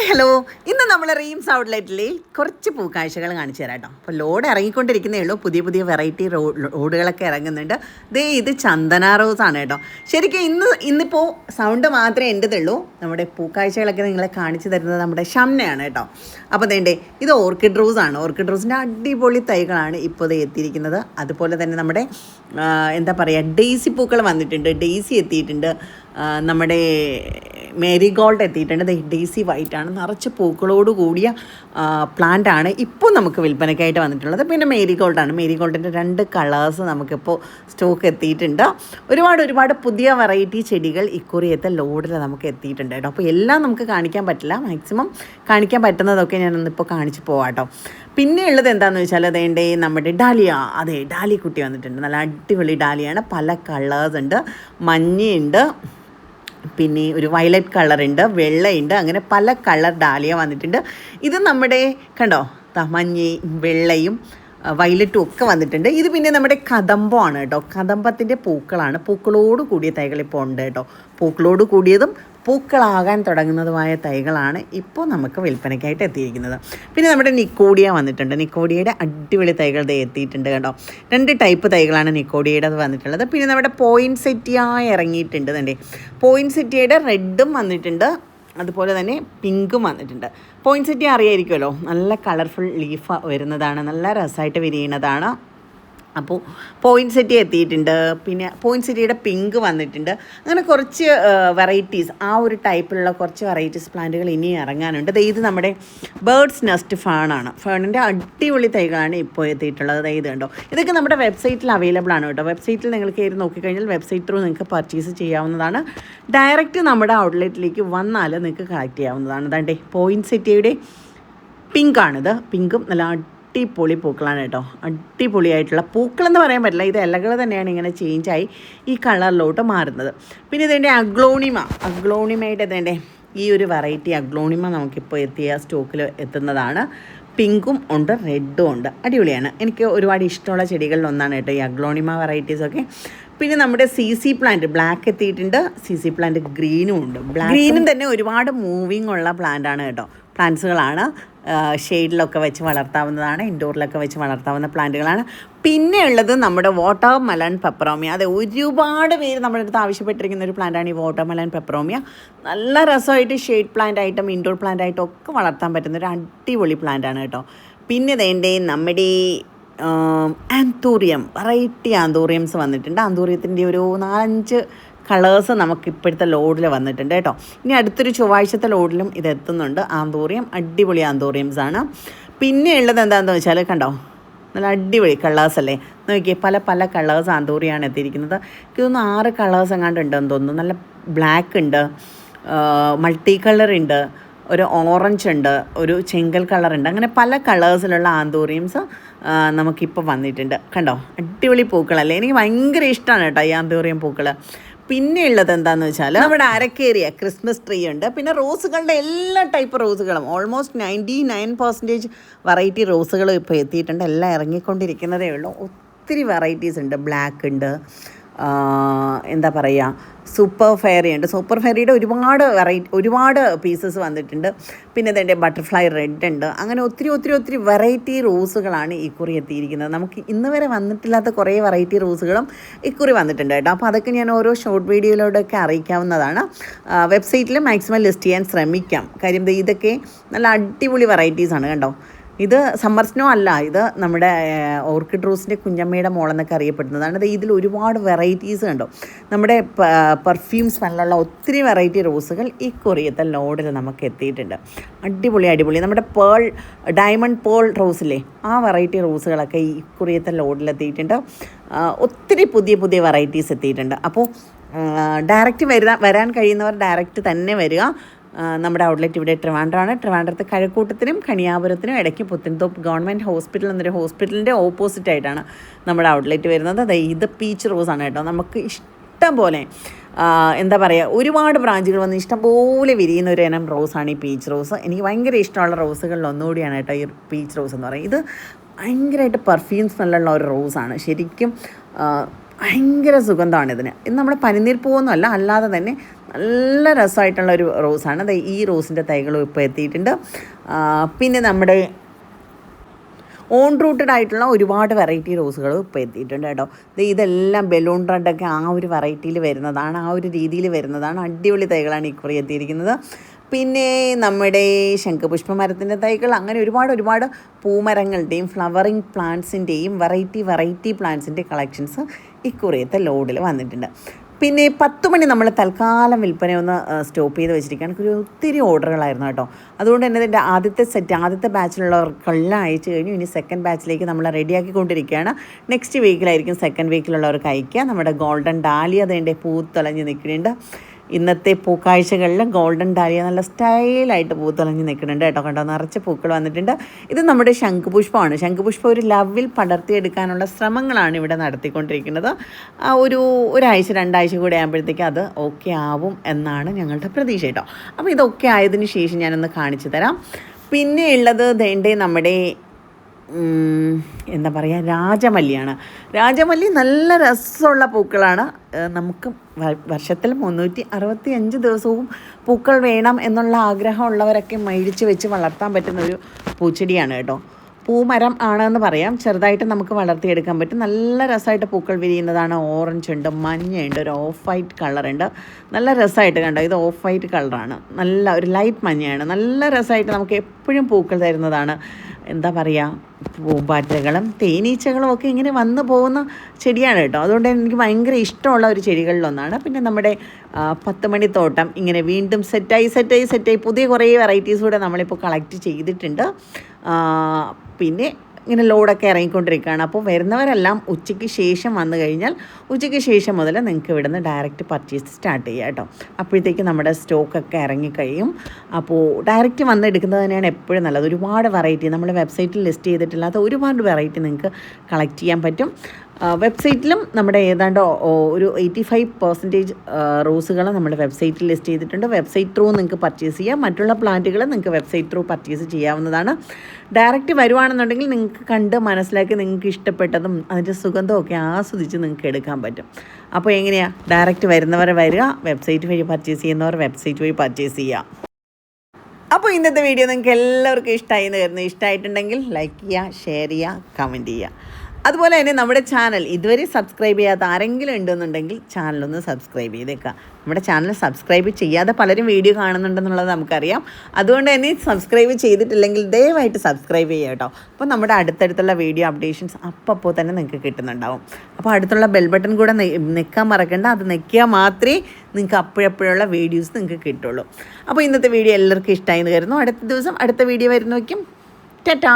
Hi hello. ഇന്ന് നമ്മൾ reams ഔട്ട്ലെറ്റിൽ കുറച്ച് പൂക്കാഴ്ചകൾ കാണിച്ചു തരാം കേട്ടോ. അപ്പോൾ ലോഡ് ഇറങ്ങിക്കൊണ്ടിരിക്കുന്നേ ഉള്ളൂ. പുതിയ പുതിയ വെറൈറ്റി റോഡുകളൊക്കെ ഇറങ്ങുന്നുണ്ട്. ദേ ഇത് ചന്ദന റോസ് ആണ് കേട്ടോ. ശരിക്കും ഇന്ന് ഇന്നിപ്പോൾ സൗണ്ട് മാത്രമേ എന്റെതുള്ളൂ നമ്മുടെ പൂക്കാഴ്ചകളൊക്കെ നിങ്ങളെ കാണിച്ചു തരുന്നത് നമ്മുടെ ഷംനയാണ് കേട്ടോ. അപ്പോൾ അതേണ്ടേ ഇത് ഓർക്കിഡ് റോസ് ആണ്. ഓർക്കിഡ് റോസിന്റെ അടിപൊളി തൈകളാണ് ഇപ്പോൾ ഇത് എത്തിയിരിക്കുന്നത്. അതുപോലെ തന്നെ നമ്മുടെ എന്താ പറയുക ഡെയ്സി പൂക്കൾ വന്നിട്ടുണ്ട്. ഡെയ്സി എത്തിയിട്ടുണ്ട്. നമ്മുടെ മേരി ഗോൾഡ് എത്തിയിട്ടുണ്ട് ഡെയ്സി വൈറ്റ് ആണ്. നിറച്ച് പൂക്കളോട് കൂടിയ പ്ലാന്റ് ആണ് ഇപ്പോൾ നമുക്ക് വിൽപ്പനയ്ക്കായിട്ട് വന്നിട്ടുള്ളത്. പിന്നെ മേരി ഗോൾഡാണ് മേരി ഗോൾഡിന്റെ രണ്ട് കളേഴ്സ് നമുക്കിപ്പോൾ സ്റ്റോക്ക് എത്തിയിട്ടുണ്ട്. ഒരുപാട് ഒരുപാട് പുതിയ വെറൈറ്റി ചെടികൾ ഇക്കുറിയത്തെ ലോഡിൽ നമുക്ക് എത്തിയിട്ടുണ്ട് കേട്ടോ. അപ്പോൾ എല്ലാം നമുക്ക് കാണിക്കാൻ പറ്റില്ല. മാക്സിമം കാണിക്കാൻ പറ്റുന്നതൊക്കെ ഞാനൊന്നിപ്പോൾ കാണിച്ച് പോവാം കേട്ടോ പിന്നെ ഉള്ളത് എന്താണെന്ന് വെച്ചാൽ അതേണ്ടേ നമ്മുടെ ഡാലിയ. അതെ ഡാലി കുട്ടി വന്നിട്ടുണ്ട്. നല്ല അടിപൊളി ഡാലിയാണ്. പല കളേഴ്സ് ഉണ്ട്. മഞ്ഞയുണ്ട്. പിന്നെ ഒരു വയലറ്റ് കളറുണ്ട് വെള്ളയുണ്ട് അങ്ങനെ പല കളർ ഡാലിയ വന്നിട്ടുണ്ട്. ഇത് നമ്മുടെ കണ്ടോ തമഞ്ഞി വെള്ളയും വയലറ്റും ഒക്കെ വന്നിട്ടുണ്ട്. ഇത് പിന്നെ നമ്മുടെ കദമ്പമാണ് കേട്ടോ. കദമ്പത്തിന്റെ പൂക്കളാണ്. പൂക്കളോട് കൂടിയ തൈകൾ ഇപ്പോൾ ഉണ്ട് കേട്ടോ. പൂക്കളോട് കൂടിയതും പൂക്കളാകാൻ തുടങ്ങുന്നതുമായ തൈകളാണ് ഇപ്പോൾ നമുക്ക് വിൽപ്പനയ്ക്കായിട്ട് എത്തിയിരിക്കുന്നത്. പിന്നെ നമ്മുടെ നിക്കോഡിയ വന്നിട്ടുണ്ട്. നിക്കോഡിയയുടെ അടിപൊളി തൈകൾ എത്തിയിട്ടുണ്ട് കേട്ടോ രണ്ട് ടൈപ്പ് തൈകളാണ് നിക്കോഡിയയുടെ വന്നിട്ടുള്ളത്. പിന്നെ നമ്മുടെ പോയിന്റ് സെറ്റിയായി ഇറങ്ങിയിട്ടുണ്ട് തന്നെ പോയിന്റ് സെറ്റിയയുടെ റെഡും വന്നിട്ടുണ്ട്. അതുപോലെ തന്നെ പിങ്കും വന്നിട്ടുണ്ട്. പോയിന്റ് സെറ്റി അറിയായിരിക്കുമല്ലോ? നല്ല കളർഫുൾ ലീഫ് വരുന്നതാണ്. നല്ല രസമായിട്ട് വിരിയുന്നതാണ്. അപ്പോൾ പോയിന്റ് സെറ്റി എത്തിയിട്ടുണ്ട്. പിന്നെ പോയിന്റ് സെറ്റിയുടെ പിങ്ക് വന്നിട്ടുണ്ട്. അങ്ങനെ കുറച്ച് വെറൈറ്റീസ് ആ ഒരു ടൈപ്പിലുള്ള കുറച്ച് വെറൈറ്റീസ് പ്ലാന്റുകൾ ഇനി ഇറങ്ങാനുണ്ട്. ഇത് നമ്മുടെ ബേർഡ്സ് നെസ്റ്റ് ഫേണാണ് ഫേണിന്റെ അടിപൊളി തൈകളാണ് ഇപ്പോൾ എത്തിയിട്ടുള്ളത്. ഇത് കണ്ടോ. ഇതൊക്കെ നമ്മുടെ വെബ്സൈറ്റിൽ അവൈലബിൾ ആണ് കേട്ടോ. വെബ്സൈറ്റിൽ നിങ്ങൾ കയറി നോക്കിക്കഴിഞ്ഞാൽ വെബ്സൈറ്റ് ത്രൂ നിങ്ങൾക്ക് പർച്ചേസ് ചെയ്യാവുന്നതാണ്. ഡയറക്റ്റ് നമ്മുടെ ഔട്ട്ലെറ്റിലേക്ക് വന്നാൽ നിങ്ങൾക്ക് കളക്ട് ചെയ്യാവുന്നതാണ്. അതാണ്ടേ പോയിന്റ് സെറ്റിയുടെ പിങ്കാണിത് പിങ്കും നല്ല അടിപൊളി പൂക്കളാണ് കേട്ടോ. അടിപൊളിയായിട്ടുള്ള പൂക്കളെന്ന് പറയാൻ പറ്റില്ല. ഇത് ഇലകൾ തന്നെയാണ് ഇങ്ങനെ ചേഞ്ചായി ഈ കളറിലോട്ട് മാറുന്നത്. പിന്നെ ഇതിന്റെ അഗ്ലോണിമ. അഗ്ലോണിമയുടെ ഇതിന്റെ ഈ ഒരു വെറൈറ്റി അഗ്ലോണിമ നമുക്കിപ്പോൾ എത്തിയ സ്റ്റോക്കിൽ എത്തുന്നതാണ്. പിങ്കും ഉണ്ട് റെഡും ഉണ്ട്. അടിപൊളിയാണ്. എനിക്ക് ഒരുപാട് ഇഷ്ടമുള്ള ചെടികളിൽ ഒന്നാണ് കേട്ടോ ഈ അഗ്ലോണിമ വെറൈറ്റീസൊക്കെ പിന്നെ നമ്മുടെ സി സി പ്ലാന്റ് ബ്ലാക്ക് എത്തിയിട്ടുണ്ട്. സി സി പ്ലാന്റ് ഗ്രീനും ഉണ്ട്. ഗ്രീനും തന്നെ ഒരുപാട് മൂവിങ് ഉള്ള പ്ലാന്റ് ആണ് കേട്ടോ. പ്ലാന്റ്സുകളാണ് ഷെയ്ഡിലൊക്കെ വെച്ച് വളർത്താവുന്നതാണ് ഇൻഡോറിലൊക്കെ വെച്ച് വളർത്താവുന്ന പ്ലാന്റുകളാണ്. പിന്നെയുള്ളത് നമ്മുടെ വാട്ടർ മലൺ പെപ്പറോമിയ. അതെ ഒരുപാട് പേര് നമ്മുടെ അടുത്ത് ആവശ്യപ്പെട്ടിരിക്കുന്ന ഒരു പ്ലാന്റാണ് ഈ വാട്ടർ മലൺ പെപ്പറോമിയ. നല്ല രസമായിട്ട് ഷെയ്ഡ് പ്ലാന്റ് ആയിട്ടും ഇൻഡോർ പ്ലാന്റ് ആയിട്ടും ഒക്കെ വളർത്താൻ പറ്റുന്ന ഒരു അടിപൊളി പ്ലാന്റാണ് കേട്ടോ. പിന്നെ വേണ്ടേ നമ്മുടെ ആന്തൂറിയം വെറൈറ്റി ആന്തൂറിയംസ് വന്നിട്ടുണ്ട്. ആന്തൂറിയത്തിന്റെ ഒരു നാലഞ്ച് കളേഴ്സ് നമുക്ക് ഇപ്പോഴത്തെ ലോഡിൽ വന്നിട്ടുണ്ട് കേട്ടോ. ഇനി അടുത്തൊരു ചൊവ്വാഴ്ചത്തെ ലോഡിലും ഇത് എത്തുന്നുണ്ട്. ആന്തൂറിയം അടിപൊളി ആന്തൂറിയംസ് ആണ്. പിന്നെ ഉള്ളത് എന്താണെന്ന് വെച്ചാൽ കണ്ടോ? നല്ല അടിപൊളി കളേഴ്സ് അല്ലേ? നോക്കിയേ പല പല കളേഴ്സ് ആന്തൂറിയാണ് എത്തിയിരിക്കുന്നത്. ഇതൊന്ന് ആറ് കളേഴ്സ് എങ്ങാണ്ട് ഉണ്ടെന്ന് തോന്നുന്നു. നല്ല ബ്ലാക്ക് ഉണ്ട് മൾട്ടി കളർ ഉണ്ട് ഒരു ഓറഞ്ച് ഉണ്ട് ഒരു ചെങ്കൽ കളർ ഉണ്ട്. അങ്ങനെ പല കളേഴ്സിലുള്ള ആന്തൂറിയംസ് നമുക്കിപ്പോൾ വന്നിട്ടുണ്ട്. കണ്ടോ? അടിപൊളി പൂക്കളല്ലേ? എനിക്ക് ഭയങ്കര ഇഷ്ടമാണ് കേട്ടോ ഈ ആന്തൂറിയം പൂക്കൾ പിന്നെ ഉള്ളത് എന്താന്ന് വെച്ചാൽ നമ്മുടെ അരക്കേറിയ ക്രിസ്മസ് ട്രീ ഉണ്ട്. പിന്നെ റോസുകളുടെ എല്ലാ type റോസുകളും. Almost ninety nine percentage variety റോസുകളും ഇപ്പോൾ എത്തിയിട്ടുണ്ട്. എല്ലാം ഇറങ്ങിക്കൊണ്ടിരിക്കുന്നതേ ഉള്ളൂ. ഒത്തിരി വെറൈറ്റീസ് ഉണ്ട്. ബ്ലാക്ക് ഉണ്ട്. എന്താ പറയുക സൂപ്പർ ഫെയറി ഉണ്ട്. സൂപ്പർ ഫെയറിയുടെ ഒരുപാട് വെറൈറ്റി ഒരുപാട് പീസസ് വന്നിട്ടുണ്ട്. പിന്നെ ഇതിന്റെ ബട്ടർഫ്ലൈ റെഡ് ഉണ്ട്. അങ്ങനെ ഒത്തിരി ഒത്തിരി ഒത്തിരി വെറൈറ്റി റോസുകളാണ് ഇക്കുറി എത്തിയിരിക്കുന്നത്. നമുക്ക് ഇന്ന് വരെ വന്നിട്ടില്ലാത്ത കുറേ വെറൈറ്റി റോസുകളും ഇക്കുറി വന്നിട്ടുണ്ട് കേട്ടോ. അപ്പോൾ അതൊക്കെ ഞാൻ ഓരോ ഷോർട്ട് വീഡിയോയിലൂടെയൊക്കെ അറിയിക്കാവുന്നതാണ്. വെബ്സൈറ്റിൽ മാക്സിമം ലിസ്റ്റ് ചെയ്യാൻ ശ്രമിക്കാം. കാര്യം ഇതൊക്കെ നല്ല അടിപൊളി വെറൈറ്റീസാണ് കണ്ടോ? ഇത് സമ്മർസ്നോ അല്ല. ഇത് നമ്മുടെ ഓർക്കിഡ് റോസിന്റെ കുഞ്ഞമ്മയുടെ മോളെന്നൊക്കെ അറിയപ്പെടുന്നതാണ് ഇത് ഇതിൽ ഒരുപാട് വെറൈറ്റീസ് കണ്ടോ. നമ്മുടെ പെർഫ്യൂംസ് സ്മെല്ലുള്ള ഒത്തിരി വെറൈറ്റി റോസുകൾ ഈ കൊറിയത്തെ ലോഡിൽ നമുക്ക് എത്തിയിട്ടുണ്ട്. അടിപൊളി അടിപൊളി. നമ്മുടെ പേൾ ഡയമണ്ട് പേൾ റോസില്ലേ ആ വെറൈറ്റി റോസുകളൊക്കെ ഈ കൊറിയത്തെ ലോഡിൽ എത്തിയിട്ടുണ്ട്. ഒത്തിരി പുതിയ പുതിയ വെറൈറ്റീസ് എത്തിയിട്ടുണ്ട്. അപ്പോൾ ഡയറക്റ്റ് വരാൻ വരാൻ കഴിയുന്നവർ ഡയറക്റ്റ് തന്നെ വരിക. നമ്മുടെ ഔട്ട്ലെറ്റ് ഇവിടെ ട്രിവാൻഡ്രമാണ് ട്രിവാൻഡ്രത്ത് കഴക്കൂട്ടത്തിനും കണിയാപുരത്തിനും ഇടയ്ക്ക് പുത്തൻതോപ്പ് ഗവൺമെന്റ് ഹോസ്പിറ്റൽ എന്നൊരു ഹോസ്പിറ്റലിന്റെ ഓപ്പോസിറ്റായിട്ടാണ് നമ്മുടെ ഔട്ട്ലെറ്റ് വരുന്നത്. അതെ ഇത് പീച്ച് റോസാണ് കേട്ടോ. നമുക്ക് ഇഷ്ടം പോലെ എന്താ പറയുക ഒരുപാട് ബ്രാഞ്ചുകൾ വന്ന് ഇഷ്ടംപോലെ വിരിയുന്ന ഒരു ഇനം റോസാണ് ഈ പീച്ച് റോസ് എനിക്ക് ഭയങ്കര ഇഷ്ടമുള്ള റോസുകളിൽ ഒന്നുകൂടിയാണ് കേട്ടോ ഈ പീച്ച് റോസ് എന്ന് പറയുന്നത്. ഇത് ഭയങ്കരമായിട്ട് പെർഫ്യൂം സ്മെല്ലുള്ള ഒരു റോസാണ് ശരിക്കും ഭയങ്കര സുഗന്ധമാണ് ഇതിന്. ഇത് നമ്മുടെ പനിനീർ പൂവൊന്നുമല്ല അല്ലാതെ തന്നെ നല്ല രസമായിട്ടുള്ള ഒരു റോസാണ്. ദേ ഈ റോസിന്റെ തൈകളും ഇപ്പോൾ എത്തിയിട്ടുണ്ട്. പിന്നെ നമ്മുടെ ഓൺ റൂട്ടഡ് ആയിട്ടുള്ള ഒരുപാട് വെറൈറ്റി റോസുകൾ ഇപ്പോൾ എത്തിയിട്ടുണ്ട് കേട്ടോ. ഇതെല്ലാം ബലൂൺ റെഡൊക്കെ ആ ഒരു വെറൈറ്റിയിൽ വരുന്നതാണ് ആ ഒരു രീതിയിൽ വരുന്നതാണ്. അടിപൊളി തൈകളാണ് ഇക്കുറി എത്തിയിരിക്കുന്നത്. പിന്നെ നമ്മുടെ ശംഖുപുഷ്പ മരത്തിന്റെ തൈകൾ അങ്ങനെ ഒരുപാട് ഒരുപാട് പൂമരങ്ങളുടെയും ഫ്ലവറിങ് പ്ലാന്റ്സിന്റെയും വെറൈറ്റി വെറൈറ്റി പ്ലാന്റ്സിന്റെ കളക്ഷൻസ് ഇക്കുറിയത്തെ ലോഡിൽ വന്നിട്ടുണ്ട്. പിന്നെ പത്ത് മണി നമ്മൾ തൽക്കാലം വിൽപ്പന ഒന്ന് സ്റ്റോപ്പ് ചെയ്ത് വെച്ചിരിക്കുകയാണ്. ഒരു ഒത്തിരി ഓർഡറുകളായിരുന്നു കേട്ടോ. അതുകൊണ്ട് തന്നെ ഇതിന്റെ ആദ്യത്തെ സെറ്റ് ആദ്യത്തെ ബാച്ചിലുള്ളവർക്കെല്ലാം അയച്ചു കഴിഞ്ഞു. ഇനി സെക്കൻഡ് ബാച്ചിലേക്ക് നമ്മൾ റെഡിയാക്കിക്കൊണ്ടിരിക്കുകയാണ്. നെക്സ്റ്റ് വീക്കിലായിരിക്കും സെക്കൻഡ് വീക്കിലുള്ളവർക്ക് അയക്കുക നമ്മുടെ ഗോൾഡൻ ഡാലിയ അതിന്റെ പൂത്തൊലഞ്ഞ് നിൽക്കുന്നുണ്ട്. ഇന്നത്തെ പൂക്കാഴ്ചകളിൽ ഗോൾഡൻ ഡാലിയ നല്ല സ്റ്റൈലായിട്ട് പൂത്തുളഞ്ഞ് നിൽക്കുന്നുണ്ട് കേട്ടോ. കണ്ടോ? നിറച്ച് പൂക്കൾ വന്നിട്ടുണ്ട്. ഇത് നമ്മുടെ ശംഖുപുഷ്പമാണ്. ശംഖുപുഷ്പം ഒരു ലവിൽ പടർത്തിയെടുക്കാനുള്ള ശ്രമങ്ങളാണ് ഇവിടെ നടത്തിക്കൊണ്ടിരിക്കുന്നത്. ഒരു ഒരാഴ്ച രണ്ടാഴ്ച കൂടെ ആകുമ്പോഴത്തേക്ക് അത് ഓക്കെ ആവും എന്നാണ് ഞങ്ങളുടെ പ്രതീക്ഷ കേട്ടോ. അപ്പോൾ ഇതൊക്കെ ആയതിനു ശേഷം ഞാനൊന്ന് കാണിച്ചു തരാം. പിന്നെ ഉള്ളത് ദേണ്ടേ നമ്മുടെ എന്താ പറയുക രാജമല്ലിയാണ്. രാജമല്ലി നല്ല രസമുള്ള പൂക്കളാണ്. നമുക്ക് വർഷത്തിൽ മുന്നൂറ്റി അറുപത്തി അഞ്ച് ദിവസവും പൂക്കൾ വേണം എന്നുള്ള ആഗ്രഹമുള്ളവരൊക്കെ മേടിച്ച് വെച്ച് വളർത്താൻ പറ്റുന്ന ഒരു പൂച്ചെടിയാണ് കേട്ടോ. പൂമരം ആണെന്ന് പറയാം. ചെറുതായിട്ട് നമുക്ക് വളർത്തിയെടുക്കാൻ പറ്റും. നല്ല രസമായിട്ട് പൂക്കൾ വിരിയുന്നതാണ്. ഓറഞ്ച് ഉണ്ട് മഞ്ഞയുണ്ട് ഒരു ഓഫ് വൈറ്റ് കളറുണ്ട് നല്ല രസമായിട്ട് കണ്ടോ ഇത് ഓഫ് വൈറ്റ് കളറാണ് നല്ല ഒരു ലൈറ്റ് മഞ്ഞയാണ്. നല്ല രസമായിട്ട് നമുക്ക് എപ്പോഴും പൂക്കൾ തരുന്നതാണ്. എന്താ പറയുക പൂമ്പാറ്റകളും തേനീച്ചകളും ഒക്കെ ഇങ്ങനെ വന്നു പോകുന്ന ചെടിയാണ് കേട്ടോ. അതുകൊണ്ട് എനിക്ക് ഭയങ്കര ഇഷ്ടമുള്ള ഒരു ചെടികളിലൊന്നാണ് പിന്നെ നമ്മുടെ പത്ത് മണിത്തോട്ടം ഇങ്ങനെ വീണ്ടും സെറ്റായി സെറ്റായി സെറ്റായി പുതിയ കുറേ വെറൈറ്റീസ് കൂടെ നമ്മളിപ്പോൾ കളക്ട് ചെയ്തിട്ടുണ്ട്. പിന്നെ ഇങ്ങനെ ലോഡൊക്കെ ഇറങ്ങിക്കൊണ്ടിരിക്കുകയാണ്. അപ്പോൾ വരുന്നവരെല്ലാം ഉച്ചയ്ക്ക് ശേഷം വന്നു കഴിഞ്ഞാൽ ഉച്ചയ്ക്ക് ശേഷം മുതൽ നിങ്ങൾക്ക് ഇവിടുന്ന് ഡയറക്റ്റ് പർച്ചേസ് സ്റ്റാർട്ട് ചെയ്യാം കേട്ടോ. അപ്പോഴത്തേക്ക് നമ്മുടെ സ്റ്റോക്കൊക്കെ ഇറങ്ങിക്കഴിയും. അപ്പോൾ ഡയറക്റ്റ് വന്ന് എടുക്കുന്നത് തന്നെയാണ് എപ്പോഴും നല്ലത്. ഒരുപാട് വെറൈറ്റി നമ്മുടെ വെബ്സൈറ്റിൽ ലിസ്റ്റ് ചെയ്തിട്ടില്ലാത്ത ഒരുപാട് വെറൈറ്റി നിങ്ങൾക്ക് കളക്ട് ചെയ്യാൻ പറ്റും. വെബ്സൈറ്റിലും നമ്മുടെ ഏതാണ്ട് ഒരു എയ്റ്റി ഫൈവ് പെർസെന്റേജ് റോസുകൾ നമ്മുടെ വെബ്സൈറ്റിൽ ലിസ്റ്റ് ചെയ്തിട്ടുണ്ട്. വെബ്സൈറ്റ് ത്രൂ നിങ്ങൾക്ക് പർച്ചേസ് ചെയ്യാം. മറ്റുള്ള പ്ലാന്റുകൾ നിങ്ങൾക്ക് വെബ്സൈറ്റ് ത്രൂ പർച്ചേസ് ചെയ്യാവുന്നതാണ്. ഡയറക്റ്റ് വരുവാണെന്നുണ്ടെങ്കിൽ നിങ്ങൾക്ക് കണ്ട് മനസ്സിലാക്കി നിങ്ങൾക്ക് ഇഷ്ടപ്പെട്ടതും അതിന്റെ സുഗന്ധമൊക്കെ ആസ്വദിച്ച് നിങ്ങൾക്ക് എടുക്കാൻ പറ്റും. അപ്പോൾ എങ്ങനെയാണ് ഡയറക്റ്റ് വരുന്നവർ വരിക വെബ്സൈറ്റ് വഴി പർച്ചേസ് ചെയ്യുന്നവർ വെബ്സൈറ്റ് വഴി പർച്ചേസ് ചെയ്യുക അപ്പോൾ ഇന്നത്തെ വീഡിയോ നിങ്ങൾക്ക് എല്ലാവർക്കും ഇഷ്ടമായി എന്ന് കരുതുന്നു. ഇഷ്ടമായിട്ടുണ്ടെങ്കിൽ ലൈക്ക് ചെയ്യുക ഷെയർ ചെയ്യുക കമന്റ് ചെയ്യുക. അതുപോലെ തന്നെ നമ്മുടെ ചാനൽ ഇതുവരെ സബ്സ്ക്രൈബ് ചെയ്യാത്ത ആരെങ്കിലും ഉണ്ടെന്നുണ്ടെങ്കിൽ ചാനലൊന്ന് സബ്സ്ക്രൈബ് ചെയ്തേക്കുക. നമ്മുടെ ചാനൽ സബ്സ്ക്രൈബ് ചെയ്യാതെ പലരും വീഡിയോ കാണുന്നുണ്ടെന്നുള്ളത് നമുക്കറിയാം. അതുകൊണ്ട് തന്നെ സബ്സ്ക്രൈബ് ചെയ്തിട്ടില്ലെങ്കിൽ ദയവായിട്ട് സബ്സ്ക്രൈബ് ചെയ്യുക കേട്ടോ. അപ്പോൾ നമ്മുടെ അടുത്തടുത്തുള്ള വീഡിയോ അപ്ഡേഷൻസ് അപ്പോൾ തന്നെ നിങ്ങൾക്ക് കിട്ടുന്നുണ്ടാവും. അപ്പോൾ അടുത്തുള്ള ബെൽ ബട്ടൺ കൂടെ നിൽക്കാൻ മറക്കണ്ട. അത് നിൽക്കിയാൽ മാത്രമേ നിങ്ങൾക്ക് അപ്പോഴപ്പോഴുള്ള വീഡിയോസ് നിങ്ങൾക്ക് കിട്ടുള്ളൂ. അപ്പോൾ ഇന്നത്തെ വീഡിയോ എല്ലാവർക്കും ഇഷ്ടമായി എന്ന് കരുതുന്നു. അടുത്ത ദിവസം അടുത്ത വീഡിയോ വരുന്ന വയ്ക്കും ടാറ്റാ!